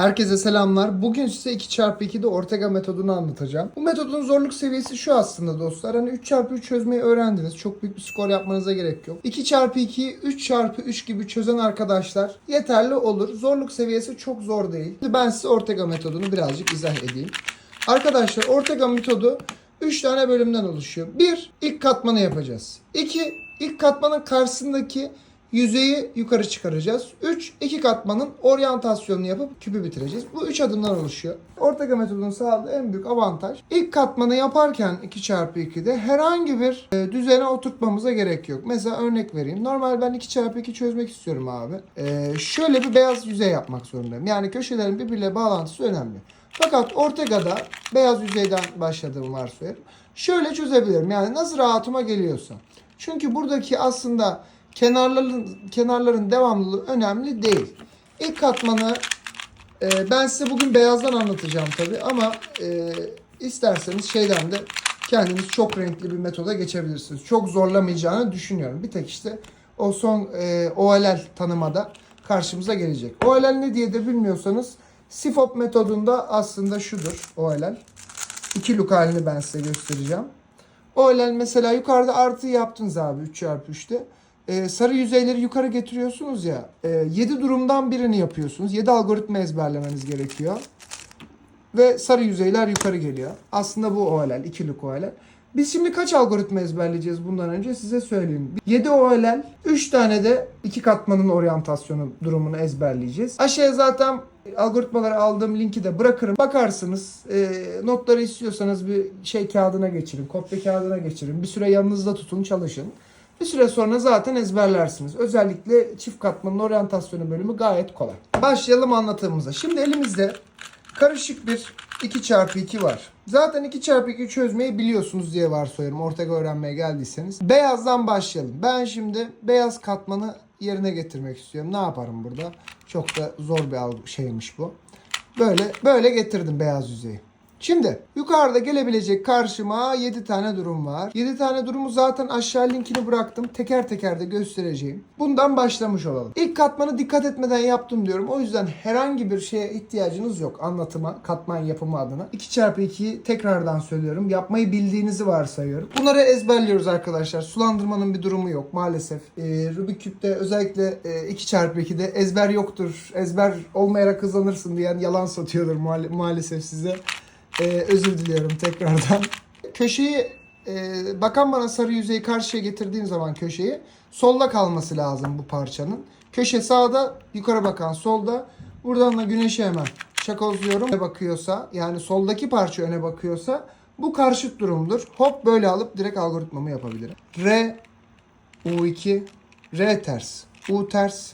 Herkese selamlar. Bugün size 2x2'de Ortega metodunu anlatacağım. Bu metodun zorluk seviyesi şu aslında dostlar. Hani 3x3 çözmeyi öğrendiniz. Çok büyük bir skor yapmanıza gerek yok. 2x2'yi 3x3 gibi çözen arkadaşlar yeterli olur. Zorluk seviyesi çok zor değil. Şimdi ben size Ortega metodunu birazcık izah edeyim. Arkadaşlar Ortega metodu 3 tane bölümden oluşuyor. 1. ilk katmanı yapacağız. 2. ilk katmanın karşısındaki yüzeyi yukarı çıkaracağız. 3. iki katmanın oryantasyonunu yapıp küpü bitireceğiz. Bu 3 adımdan oluşuyor. Ortega metodunun sağladığı en büyük avantaj ilk katmanı yaparken 2x2'de herhangi bir e, düzene oturtmamıza gerek yok. Mesela örnek vereyim. Normal ben 2x2 çözmek istiyorum abi. E, şöyle bir beyaz yüzey yapmak zorundayım. Yani köşelerin birbiriyle bağlantısı önemli. Fakat Ortega'da beyaz yüzeyden başladığım varsayıyorum. Şöyle çözebilirim. Yani nasıl rahatıma geliyorsa. Çünkü buradaki aslında kenarların kenarların devamlılığı önemli değil. İlk katmanı e, ben size bugün beyazdan anlatacağım tabi ama e, isterseniz şeyden de kendiniz çok renkli bir metoda geçebilirsiniz. Çok zorlamayacağını düşünüyorum. Bir tek işte o son e, OLL tanımada karşımıza gelecek. OLL ne diye de bilmiyorsanız SIFOP metodunda aslında şudur OLL. İki look halini ben size göstereceğim. OLL mesela yukarıda artı yaptınız abi 3x3'te. Ee, sarı yüzeyleri yukarı getiriyorsunuz ya. 7 durumdan birini yapıyorsunuz. 7 algoritma ezberlemeniz gerekiyor. Ve sarı yüzeyler yukarı geliyor. Aslında bu OLL, ikilik OLL. Biz şimdi kaç algoritma ezberleyeceğiz bundan önce size söyleyeyim. 7 OLL, 3 tane de iki katmanın oryantasyonu durumunu ezberleyeceğiz. Aşağıya zaten algoritmaları aldığım linki de bırakırım. Bakarsınız. E, notları istiyorsanız bir şey kağıdına geçirin. Kopya kağıdına geçirin. Bir süre yanınızda tutun çalışın. Bir süre sonra zaten ezberlersiniz. Özellikle çift katmanın oryantasyonu bölümü gayet kolay. Başlayalım anlatımımıza. Şimdi elimizde karışık bir 2x2 var. Zaten 2x2 çözmeyi biliyorsunuz diye varsayıyorum. Ortega öğrenmeye geldiyseniz. Beyazdan başlayalım. Ben şimdi beyaz katmanı yerine getirmek istiyorum. Ne yaparım burada? Çok da zor bir şeymiş bu. Böyle böyle getirdim beyaz yüzeyi. Şimdi yukarıda gelebilecek karşıma 7 tane durum var. 7 tane durumu zaten aşağı linkini bıraktım. Teker teker de göstereceğim. Bundan başlamış olalım. İlk katmanı dikkat etmeden yaptım diyorum. O yüzden herhangi bir şeye ihtiyacınız yok anlatıma, katman yapımı adına. 2x2'yi tekrardan söylüyorum. Yapmayı bildiğinizi varsayıyorum. Bunları ezberliyoruz arkadaşlar. Sulandırmanın bir durumu yok maalesef. Ee, Rubik Küp'te özellikle e, 2x2'de ezber yoktur. Ezber olmayarak hızlanırsın diyen yalan satıyorlar maal- maalesef size. Ee, özür diliyorum tekrardan. Köşeyi e, bakan bana sarı yüzeyi karşıya getirdiğim zaman köşeyi solda kalması lazım bu parçanın. Köşe sağda, yukarı bakan solda. Buradan da güneşe hemen çakozluyorum. Öne bakıyorsa yani soldaki parça öne bakıyorsa bu karşıt durumdur. Hop böyle alıp direkt algoritmamı yapabilirim. R U2 R ters U ters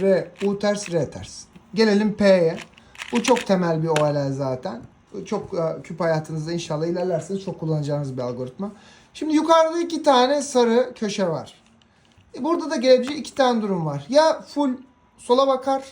R U ters R ters. Gelelim P'ye. Bu çok temel bir OLL zaten. Çok e, küp hayatınızda inşallah ilerlerseniz çok kullanacağınız bir algoritma. Şimdi yukarıda iki tane sarı köşe var. E, Burada da gelebilecek iki tane durum var. Ya full sola bakar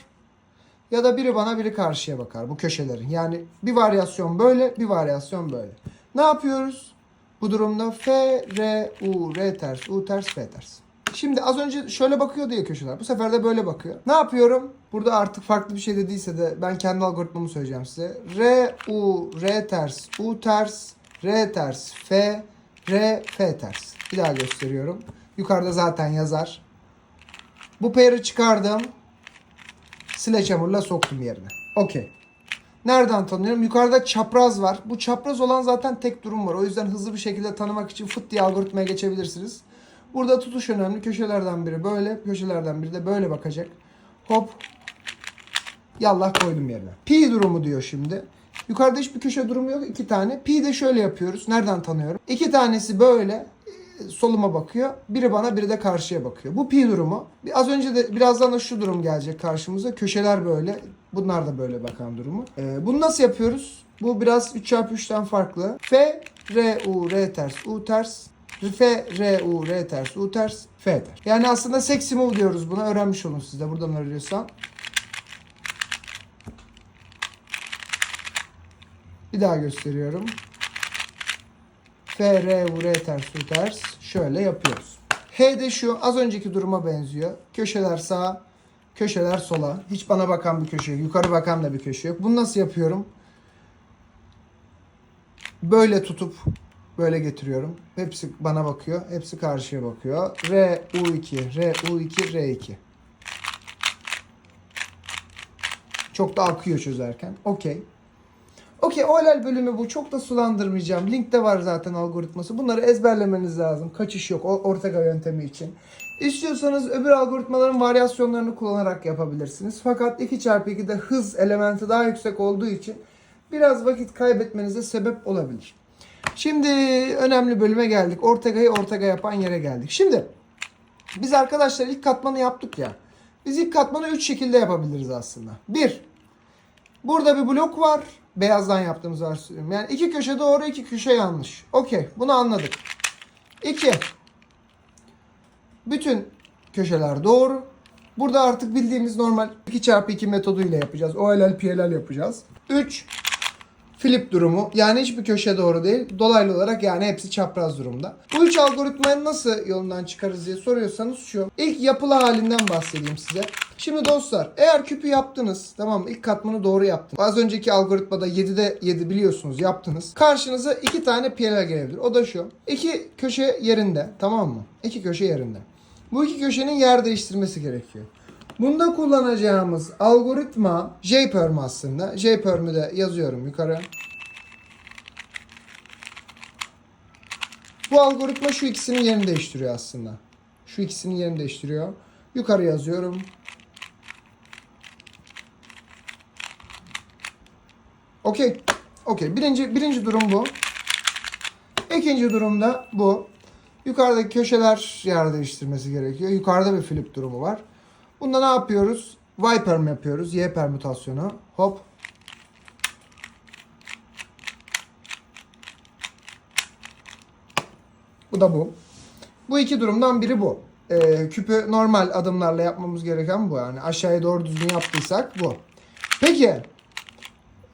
ya da biri bana biri karşıya bakar bu köşelerin. Yani bir varyasyon böyle bir varyasyon böyle. Ne yapıyoruz? Bu durumda F, R, U, R ters, U ters, F ters. Şimdi az önce şöyle bakıyordu ya köşeler. Bu sefer de böyle bakıyor. Ne yapıyorum? Burada artık farklı bir şey dediyse de ben kendi algoritmamı söyleyeceğim size. R, U, R ters, U ters, R ters, F, R, F ters. Bir daha gösteriyorum. Yukarıda zaten yazar. Bu pair'ı çıkardım. Sledgehammer'la soktum yerine. Okey. Nereden tanıyorum? Yukarıda çapraz var. Bu çapraz olan zaten tek durum var. O yüzden hızlı bir şekilde tanımak için fıt diye algoritmaya geçebilirsiniz. Burada tutuş önemli. Köşelerden biri böyle, köşelerden biri de böyle bakacak. Hop. Yallah koydum yerine. Pi durumu diyor şimdi. Yukarıda hiçbir köşe durumu yok. iki tane. Pi de şöyle yapıyoruz. Nereden tanıyorum? İki tanesi böyle e, soluma bakıyor. Biri bana biri de karşıya bakıyor. Bu pi durumu. Az önce de birazdan da şu durum gelecek karşımıza. Köşeler böyle. Bunlar da böyle bakan durumu. Ee, bunu nasıl yapıyoruz? Bu biraz 3x3'ten farklı. F, R, U, R ters, U ters. F, R, U, R ters, U ters, F ters. Yani aslında sexy diyoruz buna. Öğrenmiş olun siz de buradan öğreniyorsam. Bir daha gösteriyorum. F, R, U, R ters, U ters. Şöyle yapıyoruz. H de şu az önceki duruma benziyor. Köşeler sağ, Köşeler sola. Hiç bana bakan bir köşe yok. Yukarı bakan da bir köşe yok. Bunu nasıl yapıyorum? Böyle tutup böyle getiriyorum. Hepsi bana bakıyor. Hepsi karşıya bakıyor. R, U2, R, U2, R2. Çok da akıyor çözerken. Okey. Okey OLL bölümü bu. Çok da sulandırmayacağım. Linkte var zaten algoritması. Bunları ezberlemeniz lazım. Kaçış yok. O- Ortega yöntemi için. İstiyorsanız öbür algoritmaların varyasyonlarını kullanarak yapabilirsiniz. Fakat 2x2'de hız elementi daha yüksek olduğu için biraz vakit kaybetmenize sebep olabilir. Şimdi önemli bölüme geldik. Ortega'yı Ortega yapan yere geldik. Şimdi biz arkadaşlar ilk katmanı yaptık ya. Biz ilk katmanı 3 şekilde yapabiliriz aslında. 1. Burada bir blok var. Beyazdan yaptığımız varsayıyorum. Yani iki köşe doğru, iki köşe yanlış. Okey. Bunu anladık. 2. Bütün köşeler doğru. Burada artık bildiğimiz normal 2x2 metoduyla yapacağız. OLL, PLL yapacağız. 3. Flip durumu. Yani hiçbir köşe doğru değil. Dolaylı olarak yani hepsi çapraz durumda. Bu üç algoritmayı nasıl yolundan çıkarız diye soruyorsanız şu. İlk yapılı halinden bahsedeyim size. Şimdi dostlar eğer küpü yaptınız tamam mı? İlk katmanı doğru yaptınız. Az önceki algoritmada 7'de 7 biliyorsunuz yaptınız. Karşınıza iki tane PLL gelebilir. O da şu. İki köşe yerinde tamam mı? İki köşe yerinde. Bu iki köşenin yer değiştirmesi gerekiyor. Bunda kullanacağımız algoritma JPerm aslında. JPerm'ü de yazıyorum yukarı. Bu algoritma şu ikisinin yerini değiştiriyor aslında. Şu ikisinin yerini değiştiriyor. Yukarı yazıyorum. Okey. Okey. Birinci, birinci durum bu. İkinci durumda bu. Yukarıdaki köşeler yer değiştirmesi gerekiyor. Yukarıda bir flip durumu var. Bunda ne yapıyoruz? Y perm yapıyoruz. Y permütasyonu. Hop. Bu da bu. Bu iki durumdan biri bu. Ee, küpü normal adımlarla yapmamız gereken bu. Yani aşağıya doğru düzgün yaptıysak bu. Peki.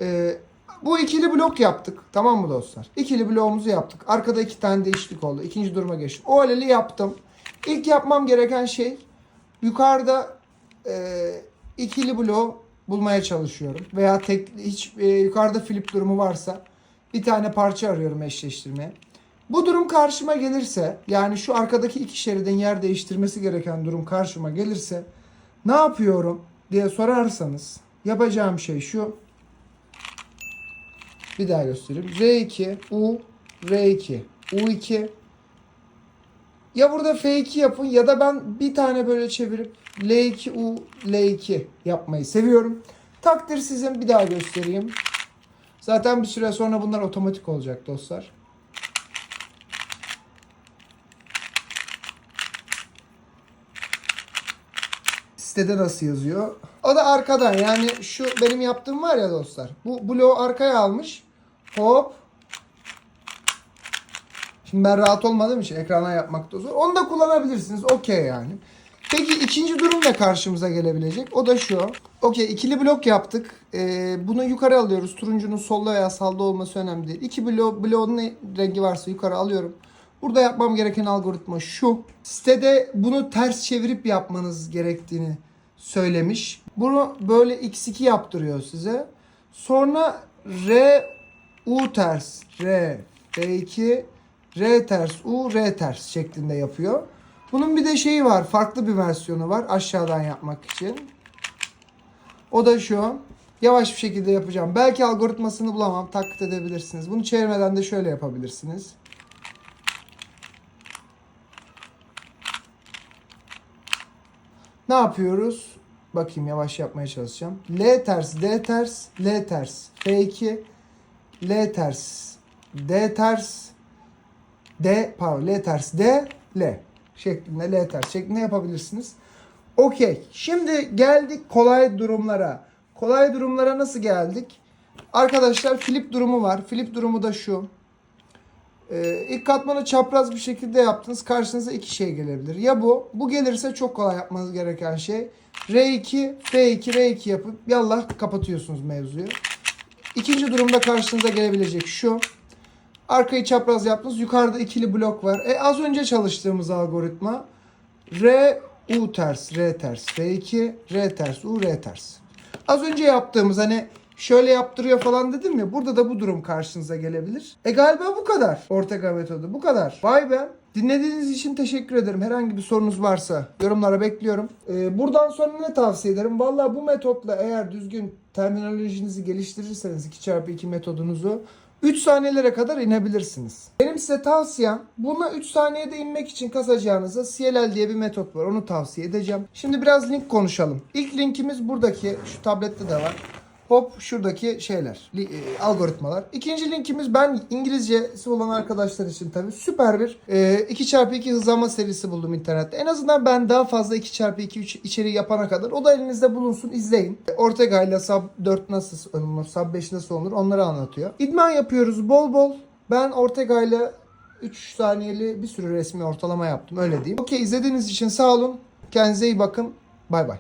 Ee, bu ikili blok yaptık. Tamam mı dostlar? İkili bloğumuzu yaptık. Arkada iki tane değişiklik oldu. İkinci duruma geçtim. O aleli yaptım. İlk yapmam gereken şey yukarıda e, ikili bloğu bulmaya çalışıyorum. Veya tek hiç e, yukarıda flip durumu varsa bir tane parça arıyorum eşleştirmeye. Bu durum karşıma gelirse yani şu arkadaki iki şeridin yer değiştirmesi gereken durum karşıma gelirse ne yapıyorum diye sorarsanız yapacağım şey şu. Bir daha göstereyim. R2, U, R2, U2. Ya burada F2 yapın ya da ben bir tane böyle çevirip L2, U, L2 yapmayı seviyorum. Takdir sizin bir daha göstereyim. Zaten bir süre sonra bunlar otomatik olacak dostlar. Sitede nasıl yazıyor? O da arkadan yani şu benim yaptığım var ya dostlar. Bu bloğu arkaya almış. Hop. Şimdi ben rahat olmadığım için ekrana yapmakta zor. Onu da kullanabilirsiniz. Okey yani. Peki ikinci durum da karşımıza gelebilecek. O da şu. Okey ikili blok yaptık. Ee, bunu yukarı alıyoruz. Turuncunun solda veya sağda olması önemli değil. İki blok, bloğun ne rengi varsa yukarı alıyorum. Burada yapmam gereken algoritma şu. Sitede bunu ters çevirip yapmanız gerektiğini söylemiş. Bunu böyle x2 yaptırıyor size. Sonra R U ters R R2 R ters U R ters şeklinde yapıyor. Bunun bir de şeyi var. Farklı bir versiyonu var aşağıdan yapmak için. O da şu. Yavaş bir şekilde yapacağım. Belki algoritmasını bulamam. Taklit edebilirsiniz. Bunu çevirmeden de şöyle yapabilirsiniz. Ne yapıyoruz? Bakayım yavaş yapmaya çalışacağım. L ters, D ters, L ters, F2, L ters, D ters, D pardon L ters D, L şeklinde L ters şeklinde yapabilirsiniz. Okey. Şimdi geldik kolay durumlara. Kolay durumlara nasıl geldik? Arkadaşlar flip durumu var. Flip durumu da şu. Ee, ilk katmanı çapraz bir şekilde yaptınız. Karşınıza iki şey gelebilir. Ya bu. Bu gelirse çok kolay yapmanız gereken şey. R2, F2, R2 yapıp yallah kapatıyorsunuz mevzuyu. İkinci durumda karşınıza gelebilecek şu. Arkayı çapraz yaptınız. Yukarıda ikili blok var. E, az önce çalıştığımız algoritma. R, U ters, R ters, R2, R ters, U, R ters. Az önce yaptığımız hani şöyle yaptırıyor falan dedim ya burada da bu durum karşınıza gelebilir. E galiba bu kadar. Ortega metodu bu kadar. Vay be. Dinlediğiniz için teşekkür ederim. Herhangi bir sorunuz varsa yorumlara bekliyorum. Ee, buradan sonra ne tavsiye ederim? Valla bu metotla eğer düzgün terminolojinizi geliştirirseniz 2x2 metodunuzu 3 saniyelere kadar inebilirsiniz. Benim size tavsiyem buna 3 saniyede inmek için kasacağınıza CLL diye bir metot var. Onu tavsiye edeceğim. Şimdi biraz link konuşalım. İlk linkimiz buradaki şu tablette de var. Hop şuradaki şeyler, e, algoritmalar. İkinci linkimiz ben İngilizcesi olan arkadaşlar için tabii süper bir e, 2x2 hızlanma serisi buldum internette. En azından ben daha fazla 2x2 üç- içeriği yapana kadar o da elinizde bulunsun izleyin. E, Ortega ile Sub 4 nasıl olunur, Sub 5 nasıl olunur onları anlatıyor. İdman yapıyoruz bol bol. Ben Ortega ile 3 saniyeli bir sürü resmi ortalama yaptım öyle diyeyim. Okey izlediğiniz için sağ olun. Kendinize iyi bakın. Bay bay.